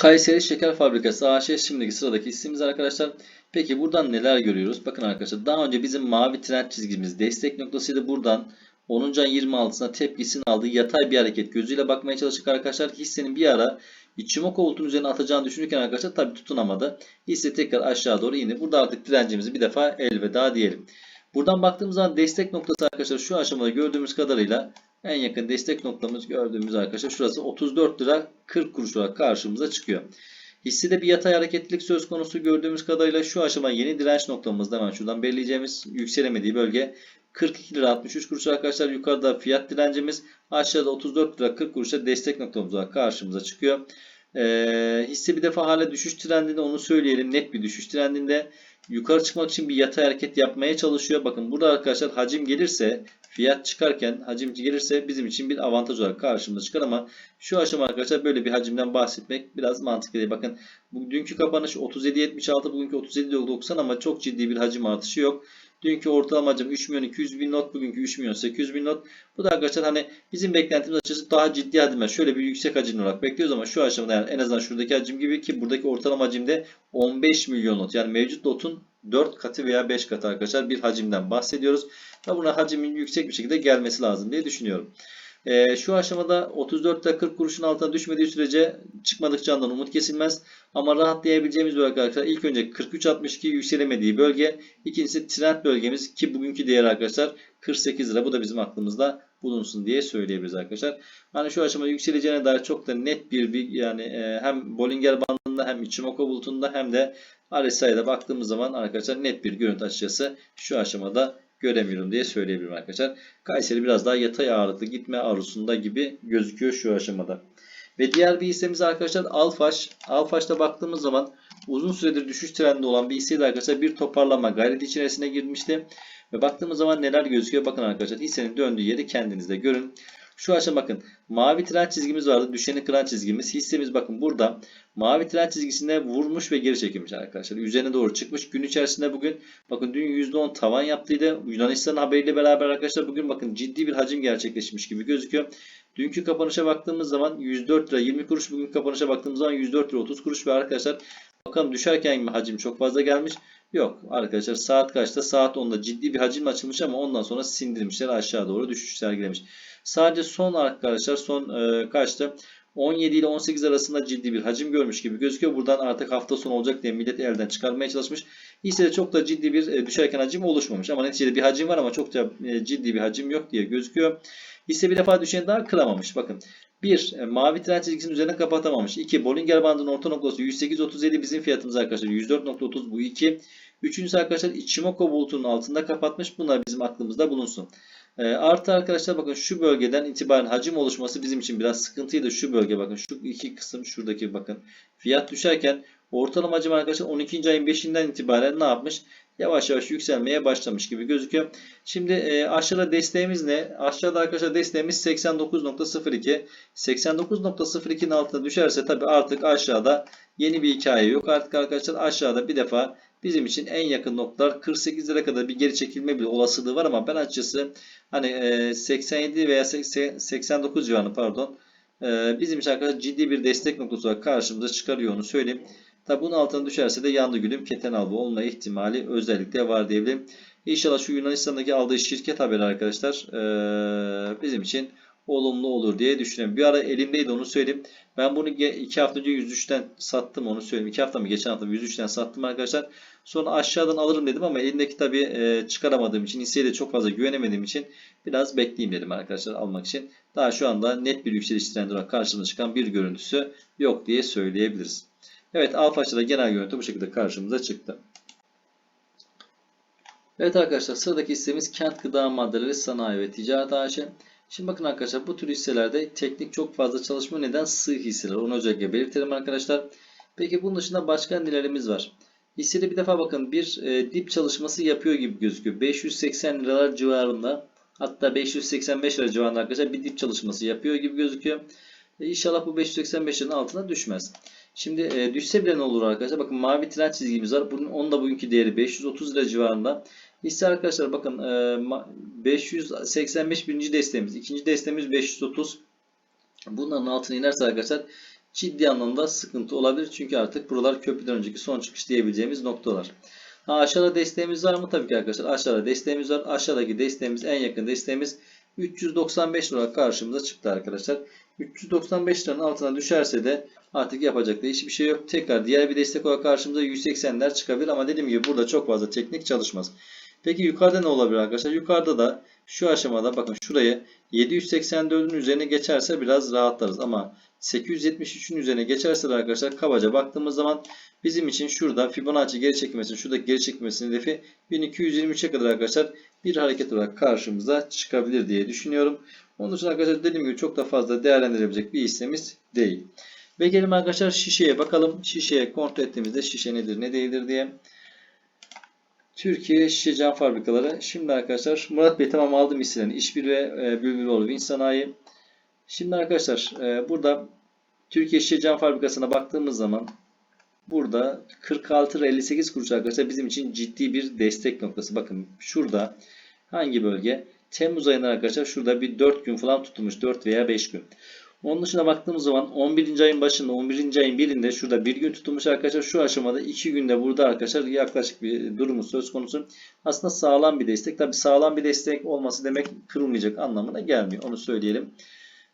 Kayseri Şeker Fabrikası AŞ şimdiki sıradaki ismimiz arkadaşlar. Peki buradan neler görüyoruz? Bakın arkadaşlar daha önce bizim mavi trend çizgimiz destek noktasıydı. Buradan 10. ayın 26'sına tepkisini aldı. Yatay bir hareket gözüyle bakmaya çalıştık arkadaşlar. Hissenin bir ara Ichimoku bulutun üzerine atacağını düşünürken arkadaşlar tabi tutunamadı. Hisse tekrar aşağı doğru indi. Burada artık direncimizi bir defa elveda diyelim. Buradan baktığımız zaman destek noktası arkadaşlar şu aşamada gördüğümüz kadarıyla en yakın destek noktamız gördüğümüz arkadaşlar şurası 34 lira 40 kuruş olarak karşımıza çıkıyor. Hissede bir yatay hareketlilik söz konusu gördüğümüz kadarıyla şu aşama yeni direnç noktamızda hemen şuradan belirleyeceğimiz yükselemediği bölge 42 lira 63 kuruş arkadaşlar. Yukarıda fiyat direncimiz aşağıda 34 lira 40 kuruşa destek noktamız olarak karşımıza çıkıyor. Ee, hisse bir defa hala düşüş trendinde onu söyleyelim. Net bir düşüş trendinde. Yukarı çıkmak için bir yatay hareket yapmaya çalışıyor. Bakın burada arkadaşlar hacim gelirse fiyat çıkarken hacimci gelirse bizim için bir avantaj olarak karşımıza çıkar ama şu aşama arkadaşlar böyle bir hacimden bahsetmek biraz mantıklı değil. Bakın dünkü kapanış 37.76 bugünkü 37.90 ama çok ciddi bir hacim artışı yok. Dünkü ortalama hacim 3 milyon 200 bin not bugünkü 3 milyon 800 bin not. Bu da arkadaşlar hani bizim beklentimiz açıkçası daha ciddi hacimler. Şöyle bir yüksek hacim olarak bekliyoruz ama şu aşamada yani en azından şuradaki hacim gibi ki buradaki ortalama hacimde 15 milyon not. Yani mevcut lotun 4 katı veya 5 katı arkadaşlar bir hacimden bahsediyoruz. Ve buna hacimin yüksek bir şekilde gelmesi lazım diye düşünüyorum. Ee, şu aşamada 34 ile 40 kuruşun altına düşmediği sürece çıkmadıkça andan umut kesilmez. Ama rahatlayabileceğimiz bölge arkadaşlar ilk önce 43.62 yükselemediği bölge. İkincisi trend bölgemiz ki bugünkü değer arkadaşlar 48 lira. Bu da bizim aklımızda bulunsun diye söyleyebiliriz arkadaşlar. Hani şu aşamada yükseleceğine dair çok da net bir, bir yani e, hem Bollinger bandında hem Ichimoku bulutunda hem de RSI'de baktığımız zaman arkadaşlar net bir görüntü açıkçası şu aşamada göremiyorum diye söyleyebilirim arkadaşlar. Kayseri biraz daha yatay ağırlıklı gitme arzusunda gibi gözüküyor şu aşamada. Ve diğer bir hissemiz arkadaşlar Alfaş. Alfaş'ta baktığımız zaman uzun süredir düşüş trendinde olan bir hisseydi arkadaşlar. Bir toparlama gayreti içerisine girmişti. Ve baktığımız zaman neler gözüküyor? Bakın arkadaşlar hissenin döndüğü yeri kendinizde görün. Şu aşama bakın. Mavi trend çizgimiz vardı. Düşeni kıran çizgimiz. Hissemiz bakın burada mavi trend çizgisine vurmuş ve geri çekilmiş arkadaşlar. Üzerine doğru çıkmış. Gün içerisinde bugün bakın dün %10 tavan yaptıydı. Yunanistan haberiyle beraber arkadaşlar bugün bakın ciddi bir hacim gerçekleşmiş gibi gözüküyor. Dünkü kapanışa baktığımız zaman 104 lira 20 kuruş. Bugün kapanışa baktığımız zaman 104 lira 30 kuruş ve arkadaşlar bakalım düşerken hacim çok fazla gelmiş. Yok arkadaşlar saat kaçta? Saat 10'da ciddi bir hacim açılmış ama ondan sonra sindirmişler aşağı doğru düşüş sergilemiş. Sadece son arkadaşlar son e, kaçta? 17 ile 18 arasında ciddi bir hacim görmüş gibi gözüküyor. Buradan artık hafta sonu olacak diye millet elden çıkarmaya çalışmış. Hissede çok da ciddi bir e, düşerken hacim oluşmamış. Ama neticede bir hacim var ama çok da e, ciddi bir hacim yok diye gözüküyor. Hisse bir defa düşeni daha kıramamış. Bakın 1. E, mavi trend çizgisinin üzerine kapatamamış. 2. Bollinger bandının orta noktası 108.37 bizim fiyatımız arkadaşlar. 104.30 bu 2. Üçüncüsü arkadaşlar Ichimoku bulutunun altında kapatmış. Bunlar bizim aklımızda bulunsun. E, artı arkadaşlar bakın şu bölgeden itibaren hacim oluşması bizim için biraz sıkıntıydı. Şu bölge bakın şu iki kısım şuradaki bakın. Fiyat düşerken ortalama hacim arkadaşlar 12. ayın 5'inden itibaren ne yapmış? Yavaş yavaş yükselmeye başlamış gibi gözüküyor. Şimdi e, aşağıda desteğimiz ne? Aşağıda arkadaşlar desteğimiz 89.02. 89.02'nin altına düşerse tabi artık aşağıda yeni bir hikaye yok. Artık arkadaşlar aşağıda bir defa bizim için en yakın noktalar 48 lira kadar bir geri çekilme bir olasılığı var ama ben açıkçası hani 87 veya 89 civarı pardon bizim için arkadaşlar ciddi bir destek noktası olarak karşımıza çıkarıyor onu söyleyeyim. Tabi bunun altına düşerse de yandı gülüm keten albu olma ihtimali özellikle var diyebilirim. İnşallah şu Yunanistan'daki aldığı şirket haberi arkadaşlar bizim için olumlu olur diye düşünüyorum. Bir ara elimdeydi onu söyleyeyim. Ben bunu 2 hafta önce 103'ten sattım onu söyleyeyim. 2 hafta mı geçen hafta 103'ten sattım arkadaşlar. Sonra aşağıdan alırım dedim ama elindeki tabi e, çıkaramadığım için hisseye de çok fazla güvenemediğim için biraz bekleyeyim dedim arkadaşlar almak için. Daha şu anda net bir yükseliş trendi olarak karşımıza çıkan bir görüntüsü yok diye söyleyebiliriz. Evet Alfaç'ta da genel görüntü bu şekilde karşımıza çıktı. Evet arkadaşlar sıradaki hissemiz Kent Gıda Maddeleri Sanayi ve Ticaret AŞ. Şimdi bakın arkadaşlar bu tür hisselerde teknik çok fazla çalışma neden sığ hisseler. Onu özellikle belirtelim arkadaşlar. Peki bunun dışında başka nelerimiz var? Hissede bir defa bakın bir e, dip çalışması yapıyor gibi gözüküyor. 580 liralar civarında hatta 585 lira civarında arkadaşlar bir dip çalışması yapıyor gibi gözüküyor. E, inşallah bu 585 liranın altına düşmez. Şimdi e, düşse bile ne olur arkadaşlar? Bakın mavi trend çizgimiz var. Bunun onun da bugünkü değeri 530 lira civarında. Hisse arkadaşlar bakın e, 585 birinci desteğimiz. ikinci desteğimiz 530. Bunların altına inerse arkadaşlar ciddi anlamda sıkıntı olabilir. Çünkü artık buralar köprüden önceki son çıkış diyebileceğimiz noktalar. Ha, aşağıda desteğimiz var mı? Tabii ki arkadaşlar aşağıda desteğimiz var. Aşağıdaki desteğimiz en yakın desteğimiz 395 lira karşımıza çıktı arkadaşlar. 395 liranın altına düşerse de artık yapacak da hiçbir şey yok. Tekrar diğer bir destek olarak karşımıza 180'ler çıkabilir ama dediğim gibi burada çok fazla teknik çalışmaz. Peki yukarıda ne olabilir arkadaşlar? Yukarıda da şu aşamada bakın şurayı 784'ün üzerine geçerse biraz rahatlarız ama 873'ün üzerine geçerse arkadaşlar kabaca baktığımız zaman bizim için şurada Fibonacci geri çekilmesinin şuradaki geri çekilmesinin hedefi 1223'e kadar arkadaşlar bir hareket olarak karşımıza çıkabilir diye düşünüyorum. Onun için arkadaşlar dediğim gibi çok da fazla değerlendirebilecek bir hissemiz değil. Ve gelin arkadaşlar şişeye bakalım. Şişeye kontrol ettiğimizde şişe nedir ne değildir diye. Türkiye Şişe Cam Fabrikaları. Şimdi arkadaşlar Murat Bey tamam aldım hisselerini. İşbir ve e, Bülbüloğlu Vinç Sanayi. Şimdi arkadaşlar e, burada Türkiye Şişe Cam Fabrikası'na baktığımız zaman burada 46 lira 58 kuruş arkadaşlar bizim için ciddi bir destek noktası. Bakın şurada hangi bölge? Temmuz ayında arkadaşlar şurada bir 4 gün falan tutulmuş. 4 veya 5 gün. Onun dışına baktığımız zaman 11. ayın başında 11. ayın birinde şurada bir gün tutulmuş arkadaşlar. Şu aşamada 2 günde burada arkadaşlar yaklaşık bir durumu söz konusu. Aslında sağlam bir destek. Tabi sağlam bir destek olması demek kırılmayacak anlamına gelmiyor. Onu söyleyelim.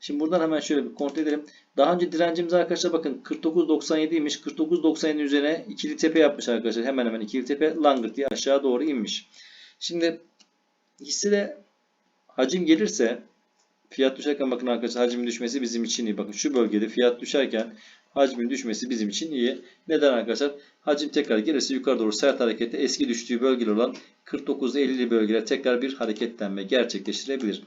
Şimdi buradan hemen şöyle bir kontrol edelim. Daha önce direncimiz arkadaşlar bakın 49.97'ymiş. 49.97 üzerine ikili tepe yapmış arkadaşlar. Hemen hemen ikili tepe langırt diye aşağı doğru inmiş. Şimdi hissede hacim gelirse fiyat düşerken bakın arkadaşlar hacmin düşmesi bizim için iyi. Bakın şu bölgede fiyat düşerken hacmin düşmesi bizim için iyi. Neden arkadaşlar? Hacim tekrar gelirse yukarı doğru sert harekette eski düştüğü bölgeler olan 49-50'li bölgeler tekrar bir hareketlenme gerçekleştirebilir.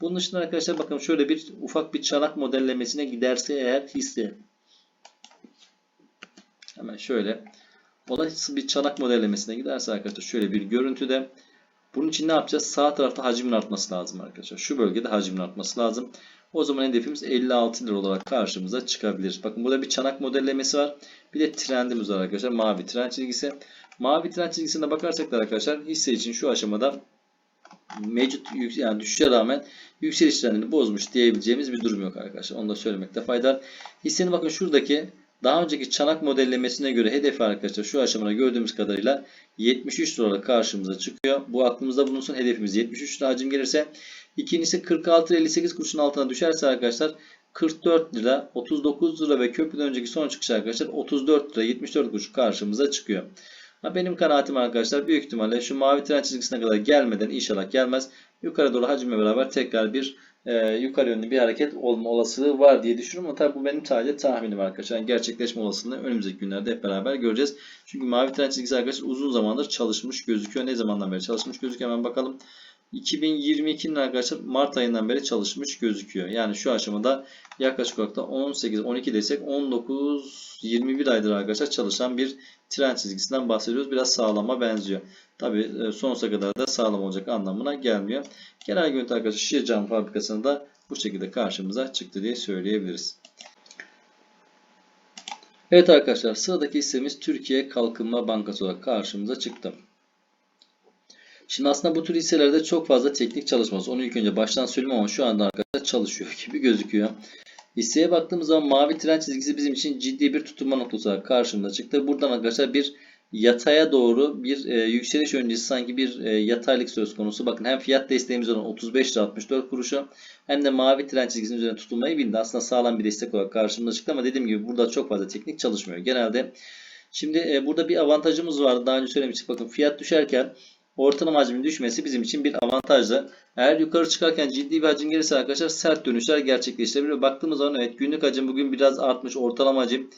Bunun dışında arkadaşlar bakın şöyle bir ufak bir çanak modellemesine giderse eğer hisse hemen şöyle olası bir çanak modellemesine giderse arkadaşlar şöyle bir görüntüde bunun için ne yapacağız? Sağ tarafta hacmin artması lazım arkadaşlar. Şu bölgede hacmin artması lazım. O zaman hedefimiz 56 lira olarak karşımıza çıkabilir. Bakın burada bir çanak modellemesi var. Bir de trendimiz var arkadaşlar. Mavi trend çizgisi. Mavi trend çizgisine bakarsak da arkadaşlar hisse için şu aşamada mevcut yani düşüşe rağmen yükseliş trendini bozmuş diyebileceğimiz bir durum yok arkadaşlar. Onu da söylemekte fayda. Hissenin bakın şuradaki daha önceki çanak modellemesine göre hedefi arkadaşlar şu aşamada gördüğümüz kadarıyla 73 lira karşımıza çıkıyor. Bu aklımızda bulunsun. Hedefimiz 73 lira hacim gelirse. İkincisi 46 58 kuruşun altına düşerse arkadaşlar 44 lira, 39 lira ve köprüden önceki son çıkış arkadaşlar 34 lira 74 kuruş karşımıza çıkıyor. Benim kanaatim arkadaşlar büyük ihtimalle şu mavi tren çizgisine kadar gelmeden inşallah gelmez. Yukarı doğru hacimle beraber tekrar bir e, yukarı yönlü bir hareket olma olasılığı var diye düşünüyorum. Ama tabi bu benim sadece tahminim arkadaşlar. Yani gerçekleşme olasılığını önümüzdeki günlerde hep beraber göreceğiz. Çünkü mavi tren çizgisi arkadaşlar uzun zamandır çalışmış gözüküyor. Ne zamandan beri çalışmış gözüküyor hemen bakalım. 2022'nin arkadaşlar Mart ayından beri çalışmış gözüküyor. Yani şu aşamada yaklaşık olarak da 18, 12 desek 19, 21 aydır arkadaşlar çalışan bir tren çizgisinden bahsediyoruz. Biraz sağlama benziyor. Tabi sonsuza kadar da sağlam olacak anlamına gelmiyor. Genel görüntü arkadaşlar şişe cam fabrikasında bu şekilde karşımıza çıktı diye söyleyebiliriz. Evet arkadaşlar sıradaki hissemiz Türkiye Kalkınma Bankası olarak karşımıza çıktı. Şimdi aslında bu tür hisselerde çok fazla teknik çalışmaz. Onu ilk önce baştan söyleyeyim ama şu anda arkadaşlar çalışıyor gibi gözüküyor. Hisseye baktığımız zaman mavi tren çizgisi bizim için ciddi bir tutunma noktası karşımıza çıktı. Buradan arkadaşlar bir yataya doğru bir e, yükseliş öncesi sanki bir e, yataylık söz konusu. Bakın hem fiyat desteğimiz olan 35 lira 64 kuruşu hem de mavi tren çizgisinin üzerine tutunmayı bildi. Aslında sağlam bir destek olarak karşımıza çıktı ama dediğim gibi burada çok fazla teknik çalışmıyor. Genelde şimdi e, burada bir avantajımız vardı. Daha önce söylemiştik. Bakın fiyat düşerken ortalama hacmin düşmesi bizim için bir avantajdı. Eğer yukarı çıkarken ciddi bir hacim gelirse arkadaşlar sert dönüşler gerçekleştirebilir. Baktığımız zaman evet günlük hacim bugün biraz artmış. Ortalama hacim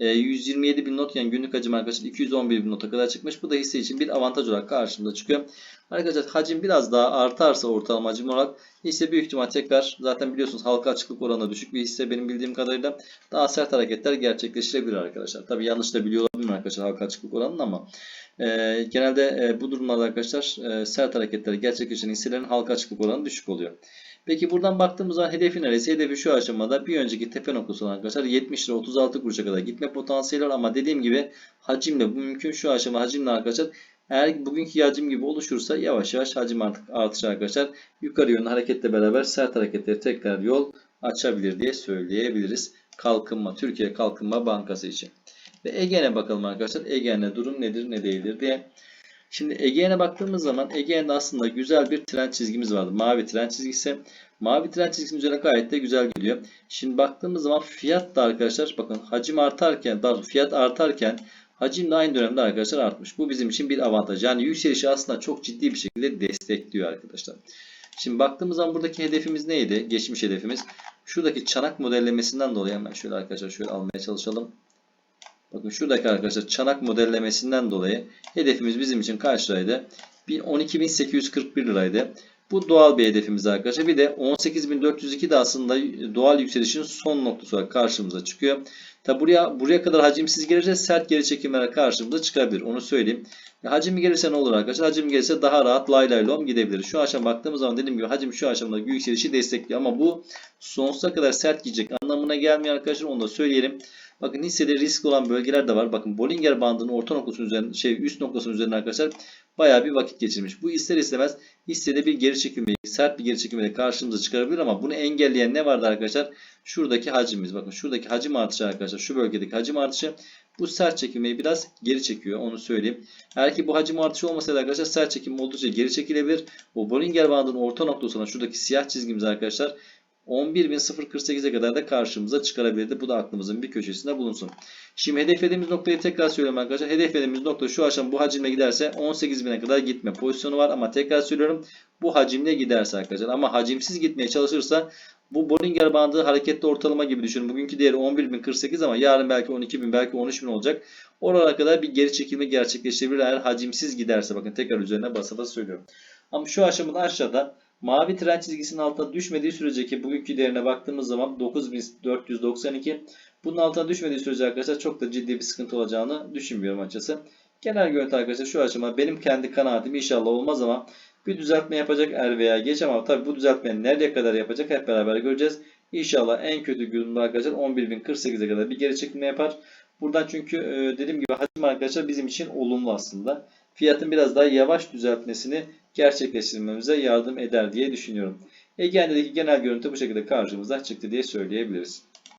127 bin not yani günlük hacim arkadaşlar 211 bin nota kadar çıkmış. Bu da hisse için bir avantaj olarak karşımıza çıkıyor. Arkadaşlar hacim biraz daha artarsa ortalama hacim olarak hisse büyük ihtimal tekrar zaten biliyorsunuz halka açıklık oranı düşük bir hisse benim bildiğim kadarıyla daha sert hareketler gerçekleştirebilir arkadaşlar. Tabi yanlış da biliyor olabilirim arkadaşlar halka açıklık oranının ama e, genelde e, bu durumlarda arkadaşlar e, sert hareketler gerçekleşen hisselerin halka açıklık oranı düşük oluyor. Peki buradan baktığımız zaman hedefi neresi? Hedefi şu aşamada bir önceki tepe noktası olan arkadaşlar 70 lira 36 kuruşa kadar gitme potansiyeli var ama dediğim gibi hacimle bu mümkün şu aşama hacimle arkadaşlar eğer bugünkü hacim gibi oluşursa yavaş yavaş hacim artık artış arkadaşlar yukarı yönlü hareketle beraber sert hareketleri tekrar yol açabilir diye söyleyebiliriz. Kalkınma, Türkiye Kalkınma Bankası için. Ve Ege'ne bakalım arkadaşlar. Ege'ne durum nedir ne değildir diye. Şimdi Ege'ne baktığımız zaman Ege'nde aslında güzel bir trend çizgimiz vardı. Mavi trend çizgisi. Mavi trend çizgisi üzerine gayet de güzel gidiyor. Şimdi baktığımız zaman fiyat da arkadaşlar bakın hacim artarken daha fiyat artarken hacim de aynı dönemde arkadaşlar artmış. Bu bizim için bir avantaj. Yani yükselişi aslında çok ciddi bir şekilde destekliyor arkadaşlar. Şimdi baktığımız zaman buradaki hedefimiz neydi? Geçmiş hedefimiz. Şuradaki çanak modellemesinden dolayı hemen şöyle arkadaşlar şöyle almaya çalışalım. Bakın şuradaki arkadaşlar çanak modellemesinden dolayı hedefimiz bizim için kaç liraydı? 12.841 liraydı. Bu doğal bir hedefimiz arkadaşlar. Bir de 18.402 de aslında doğal yükselişin son noktası olarak karşımıza çıkıyor. Tabi buraya buraya kadar hacimsiz gelirse sert geri çekimler karşımıza çıkabilir. Onu söyleyeyim. Hacim gelirse ne olur arkadaşlar? Hacim gelirse daha rahat lay lay lom gidebilir. Şu aşama baktığımız zaman dediğim gibi hacim şu aşamada yükselişi destekliyor ama bu sonsuza kadar sert gidecek anlamına gelmiyor arkadaşlar. Onu da söyleyelim. Bakın hissede risk olan bölgeler de var. Bakın Bollinger bandının orta noktasının üzerinde şey üst noktasının üzerinde arkadaşlar bayağı bir vakit geçirmiş. Bu ister istemez hissede bir geri çekilmeyi, sert bir geri çekilmeyle karşımıza çıkarabilir ama bunu engelleyen ne vardı arkadaşlar? Şuradaki hacimimiz. Bakın şuradaki hacim artışı arkadaşlar. Şu bölgedeki hacim artışı bu sert çekilmeyi biraz geri çekiyor. Onu söyleyeyim. Eğer ki bu hacim artışı olmasaydı arkadaşlar sert çekim oldukça geri çekilebilir. Bu Bollinger bandının orta noktasına şuradaki siyah çizgimiz arkadaşlar 11.048'e kadar da karşımıza çıkarabilirdi. Bu da aklımızın bir köşesinde bulunsun. Şimdi hedeflediğimiz noktayı tekrar söylüyorum arkadaşlar. Hedeflediğimiz nokta şu aşam bu hacimle giderse 18.000'e kadar gitme pozisyonu var. Ama tekrar söylüyorum bu hacimle giderse arkadaşlar. Ama hacimsiz gitmeye çalışırsa bu Bollinger bandı hareketli ortalama gibi düşünün. Bugünkü değeri 11.048 ama yarın belki 12.000 belki 13.000 olacak. Oralara kadar bir geri çekilme gerçekleşebilir eğer hacimsiz giderse. Bakın tekrar üzerine basa basa söylüyorum. Ama şu aşamada aşağıda Mavi trend çizgisinin altına düşmediği sürece ki bugünkü değerine baktığımız zaman 9492 bunun altına düşmediği sürece arkadaşlar çok da ciddi bir sıkıntı olacağını düşünmüyorum açıkçası. Genel görüntü arkadaşlar şu aşama benim kendi kanaatim inşallah olmaz ama bir düzeltme yapacak er veya geç ama tabi bu düzeltmeyi nereye kadar yapacak hep beraber göreceğiz. İnşallah en kötü gününde arkadaşlar 11.048'e kadar bir geri çekilme yapar. Buradan çünkü e, dediğim gibi hacim arkadaşlar bizim için olumlu aslında. Fiyatın biraz daha yavaş düzeltmesini gerçekleştirmemize yardım eder diye düşünüyorum. Ege'deki genel görüntü bu şekilde karşımıza çıktı diye söyleyebiliriz.